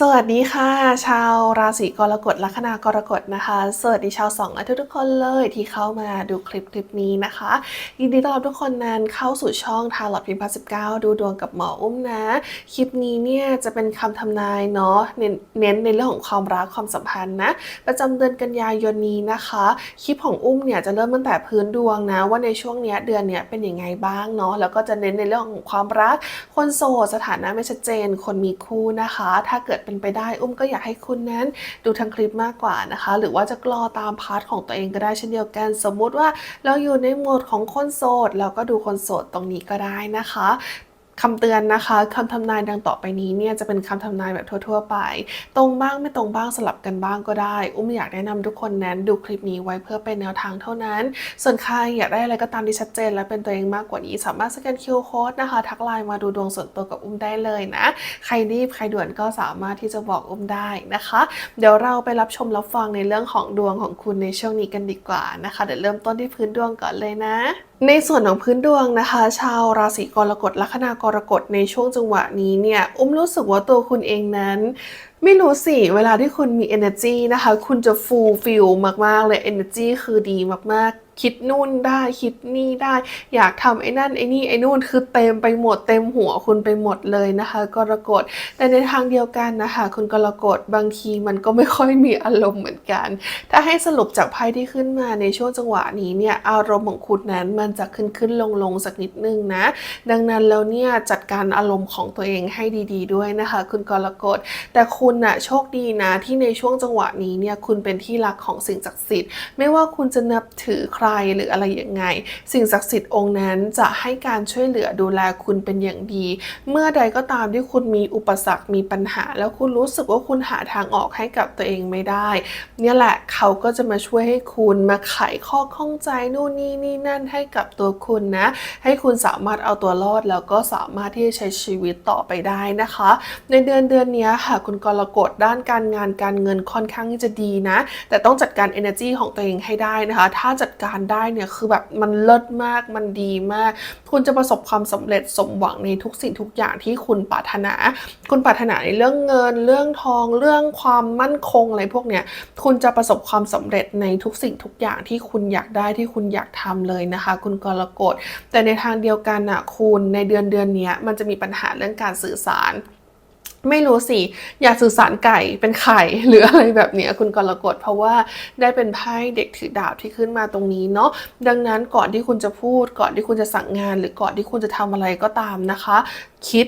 สวัสดีค่ะ ชาวราศีกรกฎลัคนากรกฎนะคะ สวัสดีชาวสองและทุกๆคนเลยที่เข้ามาดูคลิปคลิปนี้นะคะ ยินดีต้อนรับทุกคนนั้นเข้าสู่ช่องทาร์ลอตพิมพ์พัสิบเก้าดูดวงกับหมออุ้มนะ คลิปนี้เนี่ยจะเป็นคำทำนายเนาะเน้นในเรื่องของความรักความสัมพันธ์นะประจำเดือนกันยายนนี้นะคะ คลิปของอุ้มเนี่ยจะเริ่มตั้งแต่พื้นดวงนะว่าในช่วงเนี้ยเดือนเนี้ยเป็นยังไงบ้างเนาะแล้วก็จะเน้นในเรื่องของความรัก คนโสดสถานะไม่ชัดเจน คนมีคู่นะคะ ถ้าเกิดเป็นไปได้ อุ้มก็อยากให้คุณนั้นดูทั้งคลิปมากกว่านะคะ หรือว่าจะกรอตามพาร์ทของตัวเองก็ได้เช่นเดียวกัน สมมุติว่าเราอยู่ในโหมดของคนโสดเราก็ดูคนโสดตรงนี้ก็ได้นะคะ คำเตือนนะคะคำทำนายดังต่อไปนี้เนี่ยจะเป็นคำทำนายแบบทั่ว ๆ ไป ตรงบ้างไม่ตรงบ้างสลับกันบ้างก็ได้ อุ้มอยากแนะนำทุกคนนั้นดูคลิปนี้ไว้เพื่อเป็นแนวทางเท่านั้น ส่วนใครอยากได้อะไรก็ตามที่ชัดเจน และเป็นตัวเองมากกว่านี้ สามารถสแกนคิวโค้ดนะคะ ทักไลน์มาดูดวงส่วนตัวกับอุ้มได้เลยนะ ใครรีบใครด่วนก็สามารถที่จะบอกอุ้มได้นะคะ เดี๋ยวเราไปรับชมรับฟังในเรื่องของดวงของคุณในช่วงนี้กันดีกว่านะคะเดี๋ยวเริ่มต้นที่พื้นดวงก่อนเลยนะในส่วนของพื้นดวงนะคะ ชาวราศีกรกฎลัคนากรกฎในช่วงจังหวะนี้เนี่ย อุ้มรู้สึกว่าตัวคุณเองนั้น ไม่รู้สิ เวลาที่คุณมี energy นะคะ คุณจะ fulfill มาก ๆ เลย energy คือดีมาก ๆ คิดนู่นได้คิดนี่ได้ อยากทำไอ้นั่นไอ้นี่ไอ้นู่นคือเต็มไปหมดเต็มหัวคุณไปหมดเลยนะคะ กรกฎแต่ในทางเดียวกันนะคะ คุณกรกฎบางทีมันก็ไม่ค่อยมีอารมณ์เหมือนกัน ถ้าให้สรุปจากไพ่ที่ขึ้นมาในช่วงจังหวะนี้เนี่ยอารมณ์ของคุณนั้นมันจะขึ้นขึ้นลงลงสักนิดนึงนะ ดังนั้นแล้วเนี่ยจัดการอารมณ์ของตัวเองให้ดี ๆด้วยนะคะ คุณกรกฎแต่คุณน่ะโชคดีนะที่ในช่วงจังหวะนี้เนี่ยคุณเป็นที่รักของสิ่งศักดิ์สิทธิ์ ไม่ว่าคุณจะนับถือใครหรืออะไรยังไง สิ่งศักดิ์สิทธิ์องค์นั้นจะให้การช่วยเหลือดูแลคุณเป็นอย่างดี เมื่อใดก็ตามที่คุณมีอุปสรรคมีปัญหา แล้วคุณรู้สึกว่าคุณหาทางออกให้กับตัวเองไม่ได้ เนี่ยแหละเขาก็จะมาช่วยให้คุณมาไขข้อข้องใจนู่นนี่นี่นั่นให้กับตัวคุณนะ ให้คุณสามารถเอาตัวรอดแล้วก็สามารถที่จะใช้ชีวิตต่อไปได้นะคะ ในเดือนเดือนนี้ค่ะ คุณกรกฎด้านการงานการเงินค่อนข้างที่จะดีนะ แต่ต้องจัดการ energy ของตัวเองให้ได้นะคะ ถ้าจัดการได้เนี่ยคือแบบมันเลิศมากมันดีมาก คุณจะประสบความสำเร็จสมหวังในทุกสิ่งทุกอย่างที่คุณปรารถนา คุณปรารถนาในเรื่องเงิน เรื่องทอง เรื่องความมั่นคงอะไรพวกเนี้ยคุณจะประสบความสำเร็จในทุกสิ่งทุกอย่างที่คุณอยากได้ที่คุณอยากทำเลยนะคะ คุณกรกฎแต่ในทางเดียวกันนะคุณในเดือนเดือนนี้มันจะมีปัญหาเรื่องการสื่อสาร ไม่รู้สิ อยากสื่อสารไก่เป็นไข่หรืออะไรแบบนี้คุณกรกฎเพราะว่าได้เป็นไพ่เด็กถือดาบที่ขึ้นมาตรงนี้เนาะดังนั้นก่อนที่คุณจะพูด ก่อนที่คุณจะสั่งงาน หรือก่อนที่คุณจะทำอะไรก็ตามนะคะ คิด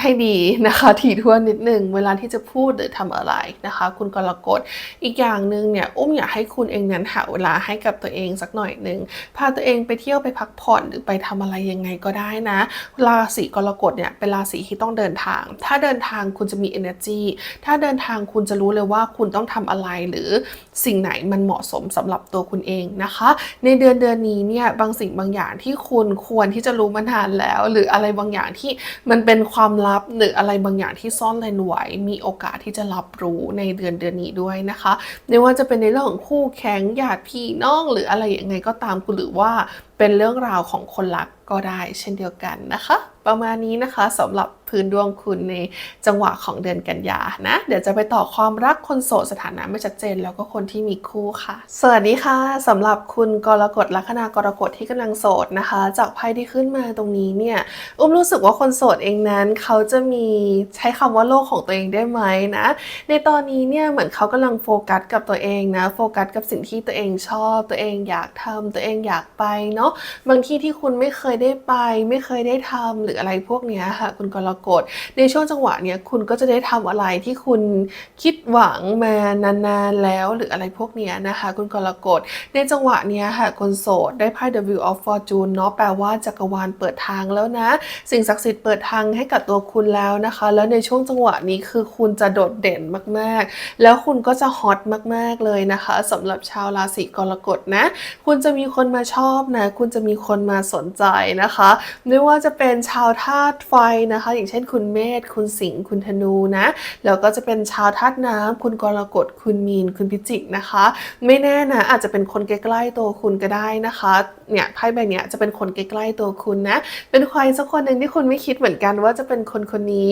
ให้ดีนะคะถี่ถ้วนนิดหนึ่งเวลาที่จะพูดหรือทำอะไรนะคะ คุณกรกฎอีกอย่างหนึ่งเนี่ยอุ้มอยากให้คุณเองนั้นหาเวลาให้กับตัวเองสักหน่อยหนึ่งพาตัวเองไปเที่ยวไปพักผ่อนหรือไปทำอะไรยังไงก็ได้นะราศีกรกฎเนี่ยเป็นราศีที่ต้องเดินทาง ถ้าเดินทางคุณจะมี energy ถ้าเดินทางคุณจะรู้เลยว่าคุณต้องทำอะไรหรือสิ่งไหนมันเหมาะสมสำหรับตัวคุณเองนะคะ ในเดือนเดือนนี้เนี่ยบางสิ่งบางอย่างที่คุณควรที่จะรู้มานานแล้ว หรืออะไรบางอย่างที่มันเป็นความลับหรืออะไรบางอย่างที่ซ่อนเร้นไว้มีโอกาสที่จะรับรู้ในเดือนเดือนนี้ด้วยนะคะไม่ว่าจะเป็นในเรื่องของคู่แข่งญาติพี่น้องหรืออะไรยังไงก็ตามคุณหรือว่าเป็นเรื่องราวของคนรักก็ได้เช่นเดียวกันนะคะ ประมาณนี้นะคะสำหรับ พื้นดวงคุณในจังหวะของเดือนกันยานะ เดี๋ยวจะไปต่อความรักคนโสดสถานะไม่ชัดเจน แล้วก็คนที่มีคู่ค่ะ สวัสดีค่ะสำหรับคุณกรกฎลัคนากรกฎที่กำลังโสดนะคะ จากไพ่ที่ขึ้นมาตรงนี้เนี่ยอุ้มรู้สึกว่าคนโสดเองนั้น เขาจะมีใช้คำว่าโลกของตัวเองได้ไหมนะ ในตอนนี้เนี่ยเหมือนเขากำลังโฟกัสกับตัวเองนะโฟกัสกับสิ่งที่ตัวเองชอบตัวเองอยากทำตัวเองอยากไปเนาะบางที่ที่คุณไม่เคยได้ไป ไม่เคยได้ทำหรืออะไรพวกเนี้ยค่ะ คุณกรกฎในช่วงจังหวะเนี้ยคุณก็จะได้ทำอะไรที่คุณคิดหวังมานานๆแล้วหรืออะไรพวกเนี้ยนะคะคุณกรกฎ ในจังหวะเนี้ยค่ะคนโสดได้ไพ่ The Wheel of Fortune เนาะแปลว่าจักรวาลเปิดทางแล้วนะ สิ่งศักดิ์สิทธิ์เปิดทางให้กับตัวคุณแล้วนะคะ แล้วในช่วงจังหวะนี้คือคุณจะโดดเด่นมากๆ แล้วคุณก็จะฮอตมากๆเลยนะคะสำหรับชาวราศีกรกฎนะ คุณจะมีคนมาชอบนะ คุณจะมีคนมาสนใจนะคะ ไม่ว่าจะเป็นชาวธาตุไฟนะคะ อย่างเช่นช่น คุณเมษคุณสิงห์คุณธนูนะแล้วก็จะเป็นชาวธาตุน้ำคุณกรกฎคุณมีน คุณพิจิกนะคะ ไม่แน่นะอาจจะเป็นคนใกล้ๆตัวคุณก็ได้นะคะเนี่ยไพ่ใบเนี้ยจะเป็นคนใกล้ๆตัวคุณนะเป็นใครสักคนหนึ่งที่คุณไม่คิดเหมือนกันว่าจะเป็นคนคนนี้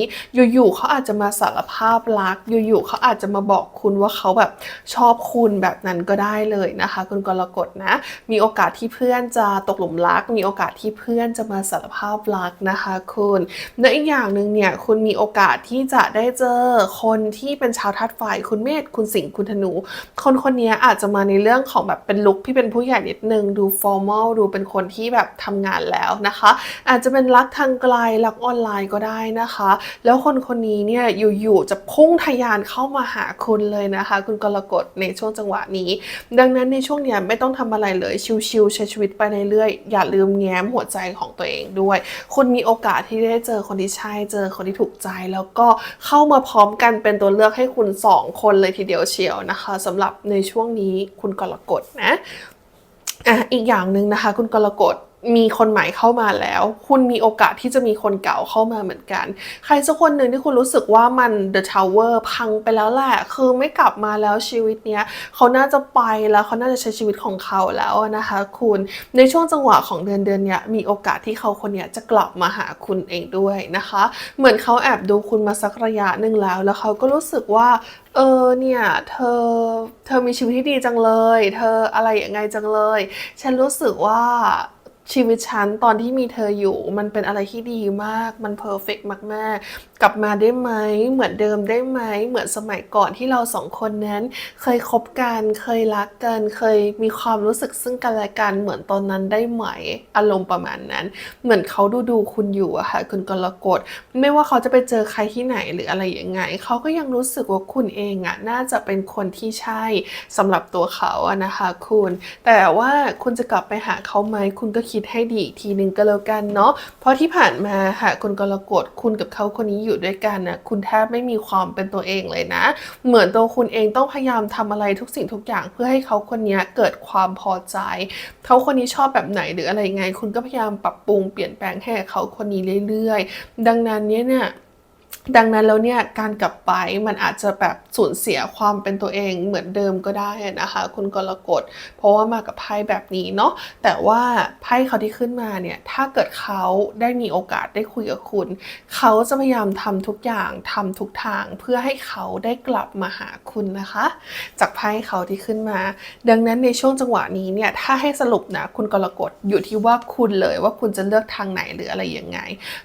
อยู่ๆเขาอาจจะมาสารภาพรัก อยู่ๆเขาอาจจะมาบอกคุณว่าเขาแบบชอบคุณแบบนั้นก็ได้เลยนะคะ คุณกรกฎนะ มีโอกาสที่เพื่อนจะตกหลุมรัก มีโอกาสที่เพื่อนจะมาสารภาพรักนะคะ คุณและอีกอย่างหนึ่งเนี่ยคุณมีโอกาสที่จะได้เจอคนที่เป็นชาวธาตุไฟคุณเมษคุณสิงห์คุณธนู คนคนนี้อาจจะมาในเรื่องของแบบเป็นลุคที่เป็นผู้ใหญ่นิดนึงดูฟอร์มอลดูเป็นคนที่แบบทำงานแล้วนะคะ อาจจะเป็นรักทางไกลรักออนไลน์ก็ได้นะคะ แล้วคนคนนี้เนี่ยอยู่ๆจะพุ่งทะยานเข้ามาหาคุณเลยนะคะ คุณกรกฎในช่วงจังหวะนี้ ดังนั้นในช่วงเนี้ยไม่ต้องทำอะไรเลยชิลๆใช้ชีวิตไปเรื่อยๆอย่าลืมแง้มหัวใจของตัวเองด้วย คุณมีโอกาสที่ได้เจอคนที่ใช่เจอคนที่ถูกใจแล้วก็เข้ามาพร้อมกันเป็นตัวเลือกให้คุณสองคนเลยทีเดียวเชียวนะคะสำหรับในช่วงนี้คุณกรกฎนะอะอีกอย่างหนึ่งนะคะ คุณกรกฎ มีคนใหม่เข้ามาแล้ว คุณมีโอกาสที่จะมีคนเก่าเข้ามาเหมือนกัน ใครสักคนหนึ่งที่คุณรู้สึกว่ามัน The Tower พังไปแล้วแหละ คือไม่กลับมาแล้วชีวิตเนี้ยเขาน่าจะไปแล้วเขาน่าจะใช้ชีวิตของเขาแล้วนะคะ คุณ ในช่วงจังหวะของเดือนเดือนเนี้ยมีโอกาสที่เขาคนเนี้ยจะกลับมาหาคุณเองด้วยนะคะ เหมือนเขาแอบดูคุณมาสักระยะหนึ่งแล้ว แล้วเขาก็รู้สึกว่าเออเนี่ยเธอเธอมีชีวิตที่ดีจังเลย เธออะไรอยังไงจังเลย ฉันรู้สึกว่า ชีวิตฉันตอนที่มีเธออยู่ มันเป็นอะไรที่ดีมาก มันเพอร์เฟกต์มากๆกลับมาได้ไหม เหมือนเดิมได้ไหม เหมือนสมัยก่อนที่เราสองคนนั้น เคยคบกัน เคยรักกัน เคยมีความรู้สึกซึ่งกันและกัน เหมือนตอนนั้นได้ไหม อารมณ์ประมาณนั้น เหมือนเขาดูดูคุณอยู่อะค่ะคุณกรกฎ ไม่ว่าเขาจะไปเจอใครที่ไหนหรืออะไรยังไง เขาก็ยังรู้สึกว่าคุณเองอะน่าจะเป็นคนที่ใช่สำหรับตัวเขาอะนะคะ คุณ แต่ว่าคุณจะกลับไปหาเขาไหม คุณก็คิดให้ดีอีกทีหนึ่งก็แล้วกันเนาะเพราะที่ผ่านมาค่ะคุณกรกฎคุณกับเขาคนนี้อยู่ด้วยกันนะคุณแทบไม่มีความเป็นตัวเองเลยนะ เหมือนตัวคุณเองต้องพยายามทำอะไรทุกสิ่งทุกอย่าง เพื่อให้เขาคนนี้เกิดความพอใจ เขาคนนี้ชอบแบบไหนหรืออะไรไง คุณก็พยายามปรับปรุงเปลี่ยนแปลงให้เขาคนนี้เรื่อยๆ ดังนั้นเนี่ยเนี่ย ดังนั้นแล้วเนี่ยการกลับไปมันอาจจะแบบสูญเสียความเป็นตัวเองเหมือนเดิมก็ได้นะคะคุณกรกฎเพราะว่ามากับไพ่แบบนี้เนาะแต่ว่าไพ่เขาที่ขึ้นมาเนี่ยถ้าเกิดเขาได้มีโอกาสได้คุยกับคุณ เขาจะพยายามทำทุกอย่างทำทุกทางเพื่อให้เขาได้กลับมาหาคุณนะคะ จากไพ่เขาที่ขึ้นมา ดังนั้นในช่วงจังหวะนี้เนี่ยถ้าให้สรุปนะคุณกรกฎอยู่ที่ว่าคุณเลยว่าคุณจะเลือกทางไหนหรืออะไรยังไง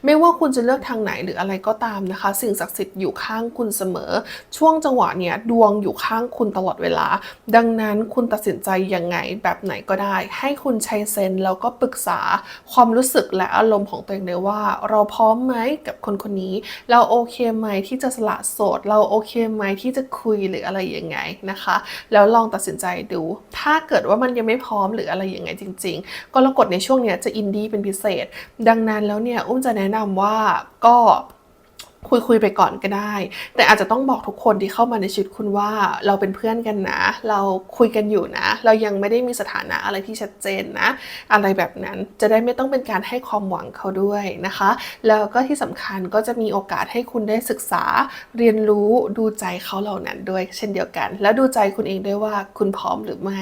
ไม่ว่าคุณจะเลือกทางไหนหรืออะไรก็ตามนะคะสิ่งศักดิ์สิทธิ์อยู่ข้างคุณเสมอ ช่วงจังหวะเนี้ยดวงอยู่ข้างคุณตลอดเวลา ดังนั้นคุณตัดสินใจยังไงแบบไหนก็ได้ ให้คุณใช้เซนแล้วก็ปรึกษาความรู้สึกและอารมณ์ของตัวเองเลยว่า เราพร้อมไหมกับคนคนนี้ เราโอเคไหมที่จะสละโสด เราโอเคไหมที่จะคุยหรืออะไรยังไงนะคะ แล้วลองตัดสินใจดู ถ้าเกิดว่ามันยังไม่พร้อมหรืออะไรยังไงจริง ๆ ก็รกฎในช่วงเนี้ยจะอินดี้เป็นพิเศษ ดังนั้นแล้วเนี่ยอุ้มจะแนะนำว่าก็ คุยคุยไปก่อนก็ได้ แต่อาจจะต้องบอกทุกคนที่เข้ามาในชีวิตคุณว่าเราเป็นเพื่อนกันนะ เราคุยกันอยู่นะ เรายังไม่ได้มีสถานะอะไรที่ชัดเจนนะ อะไรแบบนั้นจะได้ไม่ต้องเป็นการให้ความหวังเขาด้วยนะคะ แล้วก็ที่สำคัญก็จะมีโอกาสให้คุณได้ศึกษาเรียนรู้ดูใจเขาเหล่านั้นด้วย เช่นเดียวกัน แล้วดูใจคุณเองด้วยว่าคุณพร้อมหรือไม่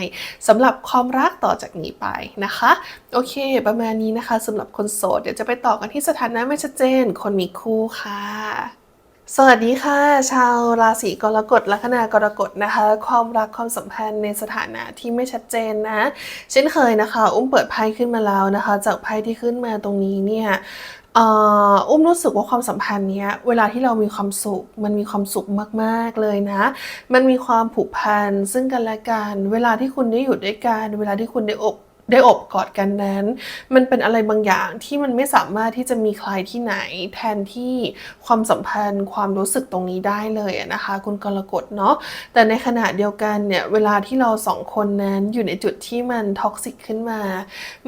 สำหรับความรักต่อจากนี้ไปนะคะ โอเค ประมาณนี้นะคะสำหรับคนโสด เดี๋ยวจะไปต่อกันที่สถานะไม่ชัดเจน คนมีคู่ค่ะ สวัสดีค่ะ ชาวราศีกรกฎลัคนากรกฎนะคะ ความรักความสัมพันธ์ในสถานะที่ไม่ชัดเจนนะ เช่นเคยนะคะ อุ้มเปิดไพ่ขึ้นมาแล้วนะคะ จากไพ่ที่ขึ้นมาตรงนี้เนี่ยอุ้มรู้สึกว่าความสัมพันธ์เนี้ยเวลาที่เรามีความสุข มันมีความสุขมากๆเลยนะ มันมีความผูกพันซึ่งกันและกัน เวลาที่คุณได้อยู่ด้วยกัน เวลาที่คุณได้อบ ได้อบกอดกันนั้น มันเป็นอะไรบางอย่างที่มันไม่สามารถที่จะมีใครที่ไหน แทนที่ความสัมพันธ์ความรู้สึกตรงนี้ได้เลยนะคะ คุณกรกฎเนาะแต่ในขณะเดียวกันเนี่ยเวลาที่เราสองคนนั้นอยู่ในจุดที่มันท็อกซิกขึ้นมา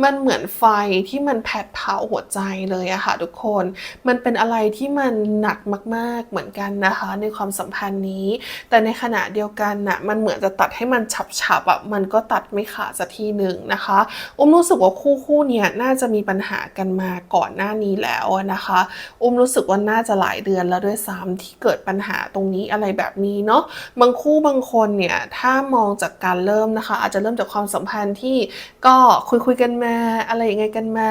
มันเหมือนไฟที่มันแผดเผาหัวใจเลยอะค่ะทุกคน มันเป็นอะไรที่มันหนักมาก ๆเหมือนกันนะคะ ในความสัมพันธ์นี้ แต่ในขณะเดียวกันน่ะมันเหมือนจะตัดให้มันฉับๆอะมันก็ตัดไม่ขาดสักทีหนึ่งนะคะอุ้มรู้สึกว่าคู่คู่เนี้ยน่าจะมีปัญหากันมาก่อนหน้านี้แล้วนะคะ อุ้มรู้สึกว่าน่าจะหลายเดือนแล้วด้วยซ้ำที่เกิดปัญหาตรงนี้อะไรแบบนี้เนาะบางคู่บางคนเนี่ยถ้ามองจากการเริ่มนะคะ อาจจะเริ่มจากความสัมพันธ์ที่ก็คุยคุยกันมาอะไรยังไงกันมา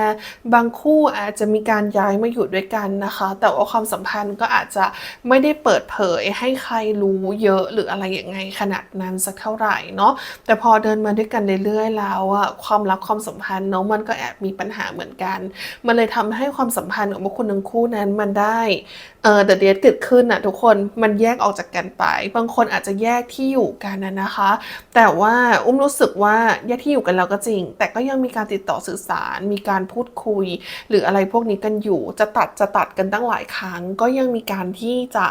บางคู่อาจจะมีการย้ายมาอยู่ด้วยกันนะคะ แต่ว่าความสัมพันธ์ก็อาจจะไม่ได้เปิดเผยให้ใครรู้เยอะหรืออะไรอย่างไงขนาดนั้นสักเท่าไหร่เนาะแต่พอเดินมาด้วยกันเรื่อยๆแล้วอะความรักความสัมพันธ์เนาะมันก็แอบมีปัญหาเหมือนกัน มันเลยทำให้ความสัมพันธ์ของพวกคุณทั้งคู่นั้นมันได้เออเดอะเดทเกิดขึ้นอะทุกคนมันแยกออกจากกันไป บางคนอาจจะแยกที่อยู่กันนะนะคะ แต่ว่าอุ้มรู้สึกว่าแยกที่อยู่กันแล้วก็จริง แต่ก็ยังมีการติดต่อสื่อสาร มีการพูดคุย หรืออะไรพวกนี้กันอยู่ จะตัดจะตัดกันตั้งหลายครั้ง ก็ยังมีการที่จะ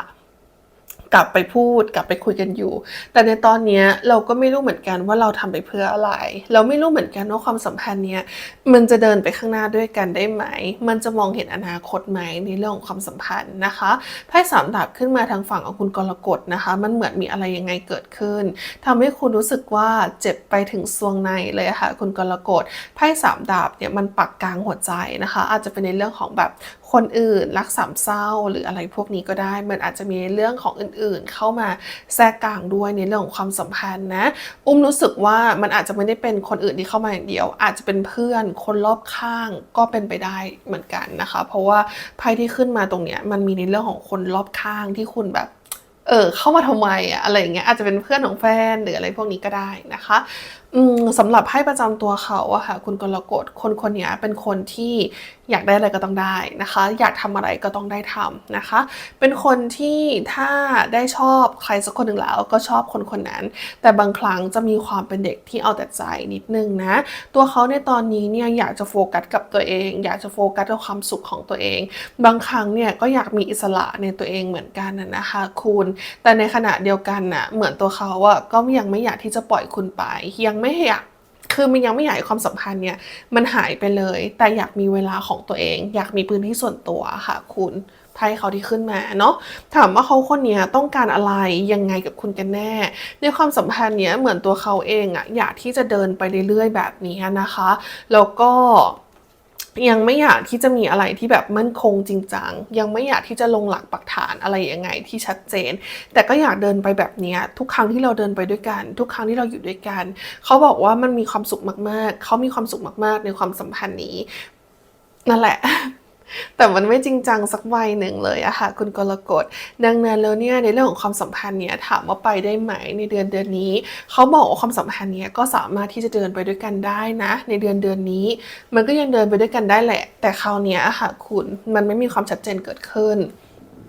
กลับไปพูดกลับไปคุยกันอยู่ แต่ในตอนนี้เราก็ไม่รู้เหมือนกันว่าเราทำไปเพื่ออะไร เราไม่รู้เหมือนกันว่าความสัมพันธ์เนี้ยมันจะเดินไปข้างหน้าด้วยกันได้ไหม มันจะมองเห็นอนาคตไหมในเรื่องของความสัมพันธ์นะคะไพ่สามดาบขึ้นมาทางฝั่งของคุณกรกฎนะคะ มันเหมือนมีอะไรยังไงเกิดขึ้นทำให้คุณรู้สึกว่าเจ็บไปถึงซวงในเลยะค่ะ คุณกรกฎไพ่สามดาบเนี่ยมันปักกลางหัวใจนะคะ อาจจะเป็นในเรื่องของแบบคนอื่นรักสามเศร้าหรืออะไรพวกนี้ก็ได้ มันอาจจะมีเรื่องของอื่นๆเข้ามาแทรกกลางด้วยในเรื่องของความสัมพันธ์นะ อุ้มรู้สึกว่ามันอาจจะไม่ได้เป็นคนอื่นที่เข้ามาอย่างเดียว อาจจะเป็นเพื่อนคนรอบข้างก็เป็นไปได้เหมือนกันนะคะ เพราะว่าไพ่ที่ขึ้นมาตรงเนี้ยมันมีในเรื่องของคนรอบข้างที่คุณแบบเออเข้ามาทำไมอะอะไรอย่างเงี้ยอาจจะเป็นเพื่อนของแฟนหรืออะไรพวกนี้ก็ได้นะคะ อืมสำหรับไพ่ประจำตัวเขาอะค่ะ คุณกรกฎคนคนนี้เป็นคนที่อยากได้อะไรก็ต้องได้นะคะ อยากทำอะไรก็ต้องได้ทำนะคะ เป็นคนที่ถ้าได้ชอบใครสักคนหนึ่งแล้วก็ชอบคนคนนั้น แต่บางครั้งจะมีความเป็นเด็กที่เอาแต่ใจนิดนึงนะ ตัวเขาในตอนนี้เนี่ยอยากจะโฟกัสกับตัวเอง อยากจะโฟกัสกับความสุขของตัวเอง บางครั้งเนี่ยก็อยากมีอิสระในตัวเองเหมือนกันนะนะคะคุณ แต่ในขณะเดียวกันน่ะเหมือนตัวเขาอะก็ยังไม่อยากที่จะปล่อยคุณไปยังไม่อยากคือมันยังไม่อยากให้ความสัมพันธ์เนี่ย มันหายไปเลย แต่อยากมีเวลาของตัวเอง อยากมีพื้นที่ส่วนตัวค่ะ คุณไพ่เขาที่ขึ้นมาเนาะถามว่าเขาคนนี้ต้องการอะไรยังไงกับคุณกันแน่ ในความสัมพันธ์เนี้ยเหมือนตัวเขาเองอะอยากที่จะเดินไปเรื่อยๆแบบนี้นะคะ แล้วก็ ยังไม่อยากที่จะมีอะไรที่แบบมั่นคงจริงจัง ยังไม่อยากที่จะลงหลักปักฐานอะไรยังไงที่ชัดเจน แต่ก็อยากเดินไปแบบนี้ทุกครั้งที่เราเดินไปด้วยกัน ทุกครั้งที่เราอยู่ด้วยกัน เขาบอกว่ามันมีความสุขมากๆ เขามีความสุขมากๆ ในความสัมพันธ์นี้ นั่นแหละ แต่มันไม่จริงจังสักวัยหนึ่งเลยอะค่ะคุณกรกฎดังนั้นแล้วเนี่ยในเรื่องของความสัมพันธ์เนี่ยถามว่าไปได้ไหมในเดือนเดือนนี้ เขาบอกว่าความสัมพันธ์เนี่ยก็สามารถที่จะเดินไปด้วยกันได้นะ ในเดือนเดือนนี้ มันก็ยังเดินไปด้วยกันได้แหละ แต่คราวเนี้ยอะค่ะคุณมันไม่มีความชัดเจนเกิดขึ้น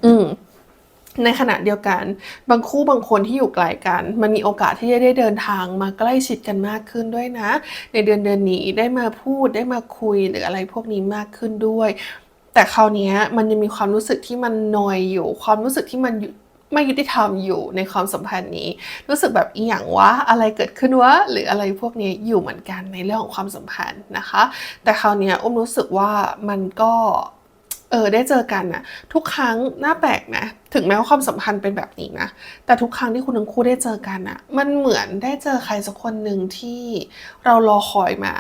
อืมในขณะเดียวกัน บางคู่บางคนที่อยู่ไกลกัน มันมีโอกาสที่จะได้เดินทางมาใกล้ชิดกันมากขึ้นด้วยนะ ในเดือนเดือนนี้ได้มาพูดได้มาคุยหรืออะไรพวกนี้มากขึ้นด้วย แต่คราวนี้มันยังมีความรู้สึกที่มันนอยอยู่ ความรู้สึกที่มันไม่ยุติธรรมอยู่ในความสัมพันธ์นี้ รู้สึกแบบอีหยังวะอะไรเกิดขึ้นวะหรืออะไรพวกนี้อยู่เหมือนกันในเรื่องของความสัมพันธ์นะคะ แต่คราวนี้อุ้มรู้สึกว่ามันก็เออได้เจอกันนะทุกครั้งน่าแปลกนะถึงแม้ว่าความสัมพันธ์เป็นแบบนี้นะแต่ทุกครั้งที่คุณทั้งคู่ได้เจอกันอะมันเหมือนได้เจอใครสักคนหนึ่งที่เรารอคอยมา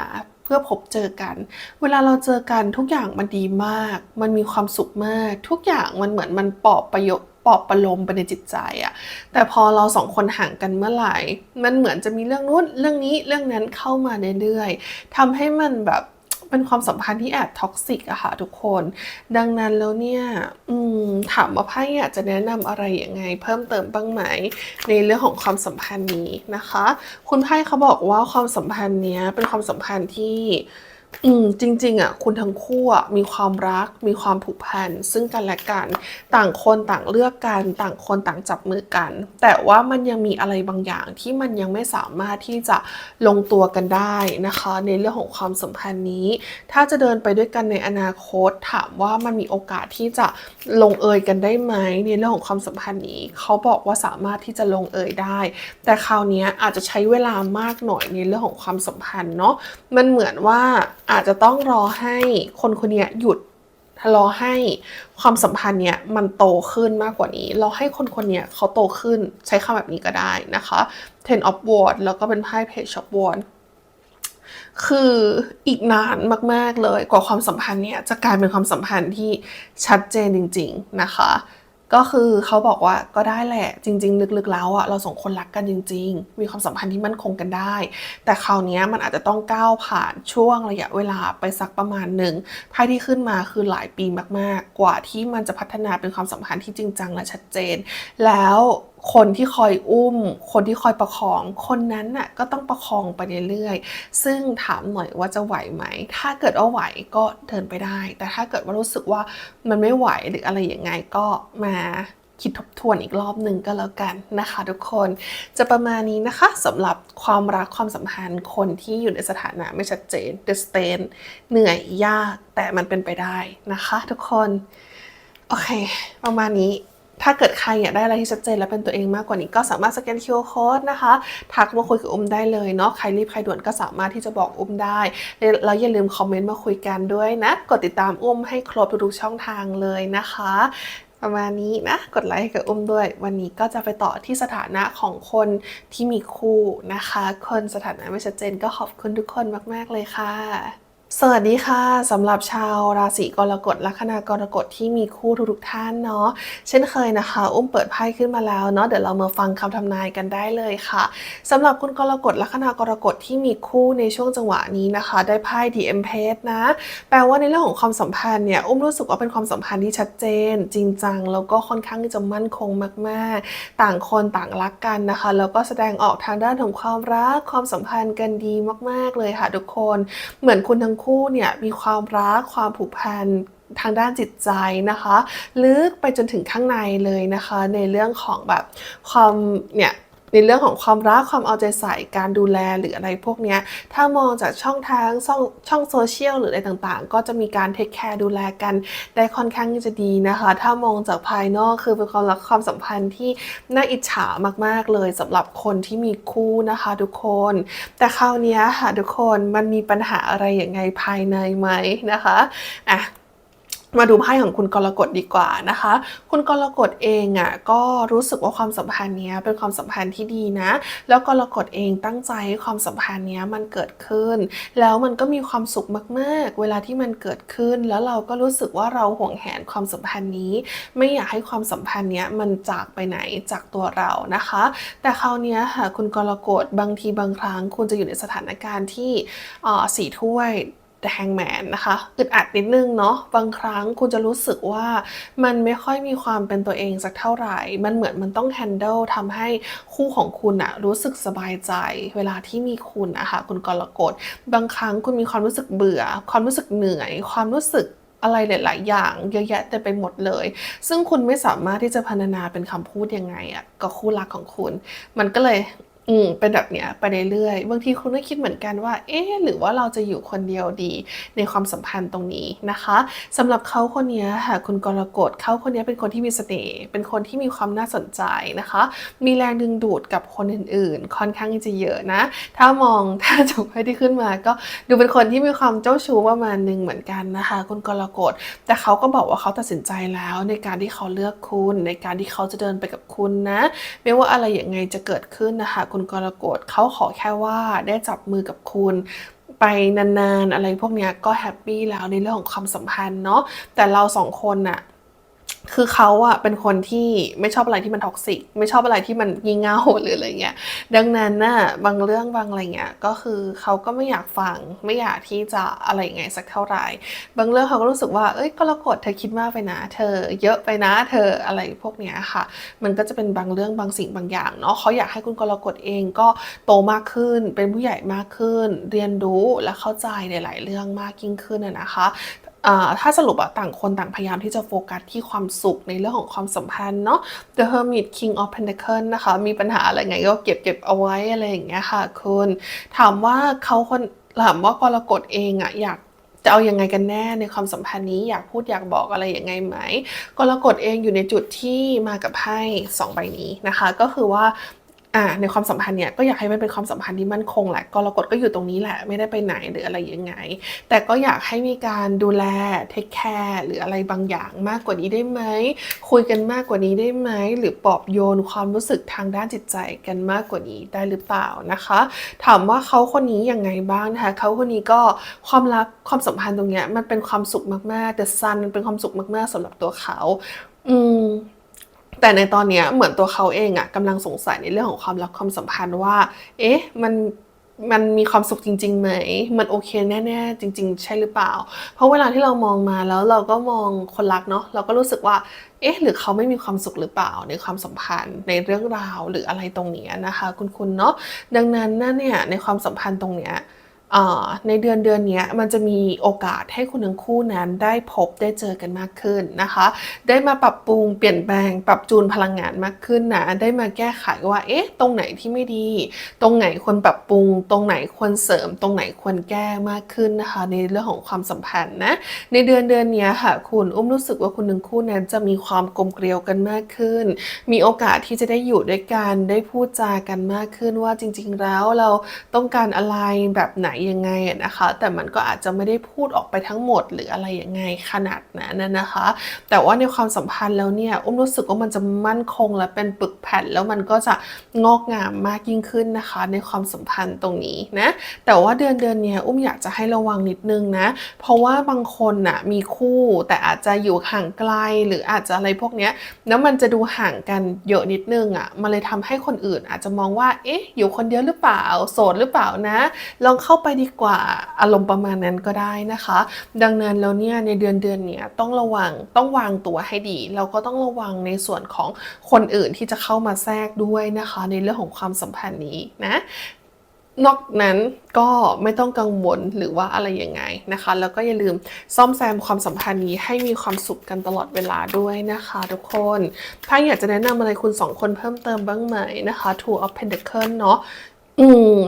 เพื่อพบเจอกัน เวลาเราเจอกันทุกอย่างมันดีมาก มันมีความสุขมาก ทุกอย่างมันเหมือนมันปอบประโยชน์ปอบประโลมไปในจิตใจอะแต่พอเราสองคนห่างกันเมื่อไหร่ มันเหมือนจะมีเรื่องนู้นเรื่องนี้เรื่องนั้นเข้ามาเรื่อยๆทำให้มันแบบ เป็นความสัมพันธ์ที่แอบท็อกซิกอะค่ะทุกคน ดังนั้นแล้วเนี่ยถามว่าไพ่อยากจะแนะนำอะไรยังไง เพิ่มเติมบ้างไหม ในเรื่องของความสัมพันธ์นี้นะคะ คุณไพ่เขาบอกว่าความสัมพันธ์เนี้ยเป็นความสัมพันธ์ที่ อืมจริงๆอะคุณทั้งคู่อะมีความรักมีความผูกพันซึ่งกันและกัน ต่างคนต่างเลือกกัน ต่างคนต่างจับมือกัน แต่ว่ามันยังมีอะไรบางอย่างที่มันยังไม่สามารถที่จะลงตัวกันได้นะคะ ในเรื่องของความสัมพันธ์นี้ ถ้าจะเดินไปด้วยกันในอนาคต ถามว่ามันมีโอกาสที่จะลงเอยกันได้ไหมในเรื่องของความสัมพันธ์นี้ เขาบอกว่าสามารถที่จะลงเอยได้ แต่คราวนี้อาจจะใช้เวลามากหน่อยในเรื่องของความสัมพันธ์เนาะมันเหมือนว่าอาจจะต้องรอให้คนคนนี้หยุดรอให้ความสัมพันธ์เนี้ยมันโตขึ้นมากกว่านี้รอให้คนคนเนี้ยเขาโตขึ้นใช้คำแบบนี้ก็ได้นะคะ Ten of Wands แล้วก็เป็นไพ่ Page of Wands คืออีกนานมาก ๆ เลยกว่าความสัมพันธ์เนี่ยจะกลายเป็นความสัมพันธ์ที่ชัดเจนจริง ๆ นะคะ ก็คือเขาบอกว่าก็ได้แหละ จริง ๆ ลึกๆแล้วอะเราสองคนรักกันจริง ๆ มีความสัมพันธ์ที่มั่นคงกันได้ แต่คราวนี้มันอาจจะต้องก้าวผ่านช่วงระยะเวลาไปสักประมาณหนึ่งไพ่ที่ขึ้นมาคือหลายปีมากๆ กว่าที่มันจะพัฒนาเป็นความสัมพันธ์ที่จริงจังและชัดเจน แล้ว คนที่คอยอุ้ม คนที่คอยประคอง คนนั้นน่ะก็ต้องประคองไปเรื่อยๆ ซึ่งถามหน่อยว่าจะไหวไหม ถ้าเกิดว่าไหวก็เดินไปได้ แต่ถ้าเกิดว่ารู้สึกว่ามันไม่ไหวหรืออะไรอยังไงก็มาคิดทบทวนอีกรอบหนึ่งก็แล้วกันนะคะทุกคนจะประมาณนี้นะคะสำหรับความรักความสัมพันธ์คนที่อยู่ในสถานะไม่ชัดเจน d i s t a n เหนื่อยยากแต่มันเป็นไปได้นะคะ ทุกคน โอเค ประมาณนี้ ถ้าเกิดใครอยากได้อะไรที่ชัดเจนและเป็นตัวเองมากกว่านี้ก็สามารถสแกน QR Code นะคะทักมาคุยกับอุ้มได้เลยเนาะใครรีบใครด่วนก็สามารถที่จะบอกอุ้มได้แล้วอย่าลืมคอมเมนต์มาคุยกันด้วยนะ กดติดตามอุ้มให้ครบทุกช่องทางเลยนะคะ ประมาณนี้นะ กดไลค์ให้กับอุ้มด้วย วันนี้ก็จะไปต่อที่สถานะของคนที่มีคู่นะคะ คนสถานะไม่ชัดเจนก็ขอบคุณทุกคนมาก ๆ เลยค่ะ สวัสดีค่ะสำหรับชาวราศีกรกฎลัคนากรกฎที่มีคู่ทุกๆท่านเนาะเช่นเคยนะคะ อุ้มเปิดไพ่ขึ้นมาแล้วเนาะเดี๋ยวเรามาฟังคำทำนายกันได้เลยค่ะสำหรับคุณกรกฎลัคนากรกฎที่มีคู่ในช่วงจังหวะนี้นะคะ ได้ไพ่ The Empress นะ แปลว่าในเรื่องของความสัมพันธ์เนี่ยอุ้มรู้สึกว่าเป็นความสัมพันธ์ที่ชัดเจน จริงจังแล้วก็ค่อนข้างที่จะมั่นคงมากๆ ต่างคนต่างรักกันนะคะแล้วก็แสดงออกทางด้านของความรักความสัมพันธ์กันดีมากๆเลยค่ะ ทุกคนเหมือนคุณทั้งคู่เนี่ยมีความรักความผูกพันทางด้านจิตใจนะคะ ลึกไปจนถึงข้างในเลยนะคะ ในเรื่องของแบบความเนี่ย ในเรื่องของความรักความเอาใจใส่การดูแลหรืออะไรพวกนี้ถ้ามองจากช่องทางช่องช่องโซเชียลหรืออะไรต่างๆ ก็จะมีการเทคแคร์ดูแลกันได้ค่อนข้างที่จะดีนะคะ ถ้ามองจากภายนอกคือเป็นความรักความสัมพันธ์ที่น่าอิจฉามากๆเลยสำหรับคนที่มีคู่นะคะทุกคน แต่คราวนี้ค่ะทุกคนมันมีปัญหาอะไรอย่างไงภายในไหมนะคะอะ มาดูไพ่ของคุณกรกฎดีกว่านะคะ คุณกรกฎเองอะก็รู้สึกว่าความสัมพันธ์เนี้ยเป็นความสัมพันธ์ที่ดีนะ แล้วกรกฎเองตั้งใจให้ความสัมพันธ์เนี้ยมันเกิดขึ้น แล้วมันก็มีความสุขมากๆ เวลาที่มันเกิดขึ้น แล้วเราก็รู้สึกว่าเราห่วงแหนความสัมพันธ์นี้ ไม่อยากให้ความสัมพันธ์เนี้ยมันจากไปไหนจากตัวเรานะคะ แต่คราวเนี้ยค่ะคุณกรกฎบางทีบางครั้งคุณจะอยู่ในสถานการณ์ที่อ่อสี่ถ้วย แฮงแมนนะคะอึดอัดนิดนึงเนาะบางครั้งคุณจะรู้สึกว่ามันไม่ค่อยมีความเป็นตัวเองสักเท่าไหร่ มันเหมือนมันต้องแฮนเดิลทำให้คู่ของคุณอะรู้สึกสบายใจ เวลาที่มีคุณนะคะคุณกรกฎบางครั้งคุณมีความรู้สึกเบื่อ ความรู้สึกเหนื่อย ความรู้สึกอะไรหลาย ๆ อย่างเยอะแยะเต็มไปหมดเลย ซึ่งคุณไม่สามารถที่จะพรรณนาเป็นคำพูดยังไงอะกับคู่รักของคุณ มันก็เลย อืมเป็นแบบเนี้ยไปเรื่อยๆบางทีคุณก็คิดเหมือนกันว่า เอ๊ะหรือว่าเราจะอยู่คนเดียวดีในความสัมพันธ์ตรงนี้นะคะสำหรับเขาคนเนี้ยค่ะคุณกรกฎเขาคนเนี้ยเป็นคนที่มีเสน่ห์เป็นคนที่มีความน่าสนใจนะคะ มีแรงดึงดูดกับคนอื่นๆ ค่อนข้างที่จะเยอะนะ ถ้ามองถ้าจบให้ที่ขึ้นมา ก็ดูเป็นคนที่มีความเจ้าชู้ประมาณหนึ่งเหมือนกันนะคะ คุณกรกฎแต่เขาก็บอกว่าเขาตัดสินใจแล้วในการที่เขาเลือกคุณ ในการที่เขาจะเดินไปกับคุณนะ ไม่ว่าอะไรอย่างไงจะเกิดขึ้นนะคะคุณกรกฎเขาขอแค่ว่าได้จับมือกับคุณไปนานๆ อะไรพวกนี้ก็แฮปปี้แล้วในเรื่องของความสัมพันธ์เนาะแต่เราสองคนอะ คือเขาอะเป็นคนที่ไม่ชอบอะไรที่มันท็อกซิกไม่ชอบอะไรที่มันงี่เงาหรืออะไรเงี้ยดังนั้นน่ะบางเรื่องบางอะไรเงี้ยก็คือเขาก็ไม่อยากฟังไม่อยากที่จะอะไรไงสักเท่าไหร่บางเรื่องเขาก็รู้สึกว่าเอ้ยกรกฎเธอคิดมากไปนะ เธอเยอะไปนะ เธออะไรพวกเนี้ยค่ะ มันก็จะเป็นบางเรื่องบางสิ่งบางอย่างเนาะเขาอยากให้คุณกรกฎเองก็โตมากขึ้น เป็นผู้ใหญ่มากขึ้น เรียนรู้และเข้าใจในหลายเรื่องมากยิ่งขึ้นนะคะ ถ้าสรุปอะต่างคนต่างพยายามที่จะโฟกัสที่ความสุขในเรื่องของความสัมพันธ์เนาะ The Hermit King of Pentacles นะคะ มีปัญหาอะไรไงก็เก็บเก็บเอาไว้อะไรอย่างเงี้ยค่ะคุณถามว่าเขาคนถามว่ากรกฎเองอะอยากจะเอาอยังไงกันแน่ในความสัมพันธ์นี้อยากพูดอยากบอกอะไรยังไงไหมกรกฎเองอยู่ในจุดที่มากับไพ่สองใบนี้นะคะ ก็คือว่า อ่าในความสัมพันธ์เนี่ยก็อยากให้มันเป็นความสัมพันธ์ที่มั่นคงแหละกรกฎก็อยู่ตรงนี้แหละไม่ได้ไปไหนหรืออะไรยังไง แต่ก็อยากให้มีการดูแลเทคแคร์หรืออะไรบางอย่างมากกว่านี้ได้ไหมคุยกันมากกว่านี้ได้ไหมหรือปลอบโยนความรู้สึกทางด้านจิตใจกันมากกว่านี้ได้หรือเปล่านะคะ ถามว่าเขาคนนี้ยังไงบ้างนะคะเขาคนนี้ก็ความรักความสัมพันธ์ตรงเนี้ยมันเป็นความสุขมากๆแต่ซันมันเป็นความสุขมากๆสำหรับตัวเขาอืม แต่ในตอนนี้เหมือนตัวเขาเองอะกำลังสงสัยในเรื่องของความรักความสัมพันธ์ว่า เอ๊ะ มันมันมีความสุขจริงๆไหม มันโอเคแน่ๆ จริง ๆ ใช่หรือเปล่า เพราะเวลาที่เรามองมาแล้วเราก็มองคนรักเนาะเราก็รู้สึกว่า เอ๊ะ หรือเขาไม่มีความสุขหรือเปล่าในความสัมพันธ์ในเรื่องราวหรืออะไรตรงนี้นะคะ คุณคุณเนาะดังนั้นนั่นเนี่ยในความสัมพันธ์ตรงเนี้ย ในเดือนเดือนนี้มันจะมีโอกาสให้คุณทั้งคู่นั้นได้พบได้เจอกันมากขึ้นนะคะ ได้มาปรับปรุงเปลี่ยนแปลงปรับจูนพลังงานมากขึ้นนะได้มาแก้ไขว่าเอ๊ะตรงไหนที่ไม่ดี ตรงไหนควรปรับปรุง ตรงไหนควรเสริม ตรงไหนควรแก้มากขึ้นนะคะ ในเรื่องของความสัมพันธ์นะในเดือนเดือนนี้ค่ะ คุณอุ้มรู้สึกว่าคุณทั้งคู่นั้นจะมีความกลมเกลียวกันมากขึ้น มีโอกาสที่จะได้อยู่ด้วยกันได้พูดจากันมากขึ้นว่าจริง ๆ แล้วเราต้องการอะไรแบบไหนยังไงอะนะคะ แต่มันก็อาจจะไม่ได้พูดออกไปทั้งหมดหรืออะไรยังไงขนาดนั้นนะคะ แต่ว่าในความสัมพันธ์แล้วเนี่ยอุ้มรู้สึกว่ามันจะมั่นคงและเป็นปึกแผ่นแล้วมันก็จะงอกงามมากยิ่งขึ้นนะคะ ในความสัมพันธ์ตรงนี้นะ แต่ว่าเดือนเดือนเนี้ยอุ้มอยากจะให้ระวังนิดนึงนะ เพราะว่าบางคนน่ะมีคู่แต่อาจจะอยู่ห่างไกลหรืออาจจะอะไรพวกเนี้ยแล้วมันจะดูห่างกันเยอะนิดนึงอะมันเลยทำให้คนอื่นอาจจะมองว่าเอ๊ะอยู่คนเดียวหรือเปล่า โสดหรือเปล่านะ ลองเข้าไปดีกว่าอารมณ์ประมาณนั้นก็ได้นะคะ ดังนั้นแล้วเนี่ยในเดือนเดือนเนี้ยต้องระวังต้องวางตัวให้ดีแล้วก็ต้องระวังในส่วนของคนอื่นที่จะเข้ามาแทรกด้วยนะคะ ในเรื่องของความสัมพันธ์นี้นะนอกนั้นก็ไม่ต้องกังวลหรือว่าอะไรยังไงนะคะ แล้วก็อย่าลืมซ่อมแซมความสัมพันธ์นี้ให้มีความสุขกันตลอดเวลาด้วยนะคะทุกคน ถ้าอยากจะแนะนำอะไรคุณสองคนเพิ่มเติมบ้างไหมนะคะ Two of Pentacles เนาะอืม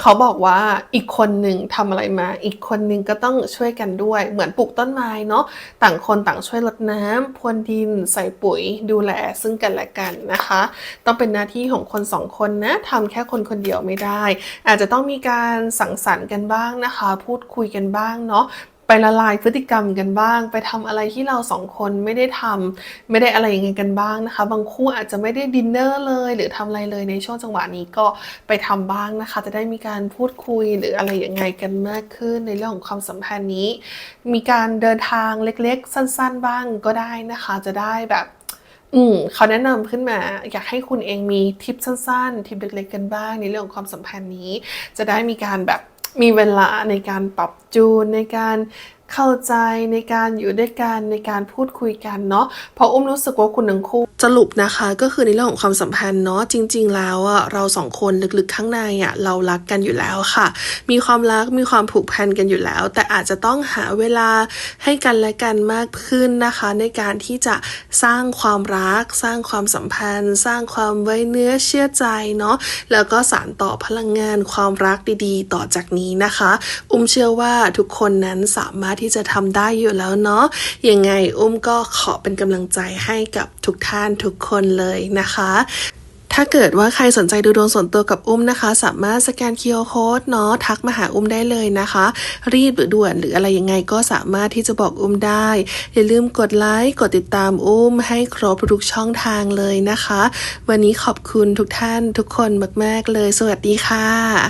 เขาบอกว่าอีกคนหนึ่งทำอะไรมา อีกคนหนึ่งก็ต้องช่วยกันด้วย เหมือนปลูกต้นไม้เนาะต่างคนต่างช่วยรดน้ำพรวนดินใส่ปุ๋ยดูแลซึ่งกันและกันนะคะ ต้องเป็นหน้าที่ของคนสองคนนะทำแค่คนคนเดียวไม่ได้ อาจจะต้องมีการสังสรรค์กันบ้างนะคะ พูดคุยกันบ้างเนาะ ไปละลายพฤติกรรมกันบ้าง ไปทำอะไรที่เราสองคนไม่ได้ทำไม่ได้อะไรยังไงกันบ้างนะคะ บางคู่อาจจะไม่ได้ดินเนอร์เลย หรือทำอะไรเลยในช่วงจังหวะนี้ก็ไปทำบ้างนะคะ จะได้มีการพูดคุยหรืออะไรยังไงกันมากขึ้นในเรื่องของความสัมพันธ์นี้ มีการเดินทางเล็กๆ สั้น ๆ บ้างก็ได้นะคะ จะได้แบบอืมเขาแนะนำขึ้นมา อยากให้คุณเองมีทิปสั้นๆ ทิปเล็กๆกันบ้างในเรื่องของความสัมพันธ์นี้ จะได้มีการแบบ มีเวลาในการปรับจูนในการ เข้าใจในการอยู่ด้วยกันในการพูดคุยกันเนาะเพราะอุ้มรู้สึกว่าคุณทั้งคู่สรุปนะคะก็คือในเรื่องของความสัมพันธ์เนาะจริง ๆ แล้วอะเราสองคนลึกๆข้างในอะเรารักกันอยู่แล้วค่ะ มีความรักมีความผูกพันกันอยู่แล้ว แต่อาจจะต้องหาเวลาให้กันและกันมากขึ้นนะคะ ในการที่จะสร้างความรัก สร้างความสัมพันธ์ สร้างความไว้เนื้อเชื่อใจเนาะแล้วก็สานต่อพลังงานความรักดีๆ ต่อจากนี้นะคะ อุ้มเชื่อว่าทุกคนนั้นสามารถที่จะทำได้อยู่แล้วเนาะยังไงอุ้มก็ขอเป็นกำลังใจให้กับทุกท่านทุกคนเลยนะคะถ้าเกิดว่าใครสนใจดูดวงส่วนตัวกับอุ้มนะคะ สามารถสแกน QR Code เนาะทักมาหาอุ้มได้เลยนะคะ รีบหรือด่วนหรืออะไรยังไงก็สามารถที่จะบอกอุ้มได้ อย่าลืมกดไลค์กดติดตามอุ้ม ให้ครบทุกช่องทางเลยนะคะ วันนี้ขอบคุณทุกท่านทุกคนมาก ๆ เลย สวัสดีค่ะ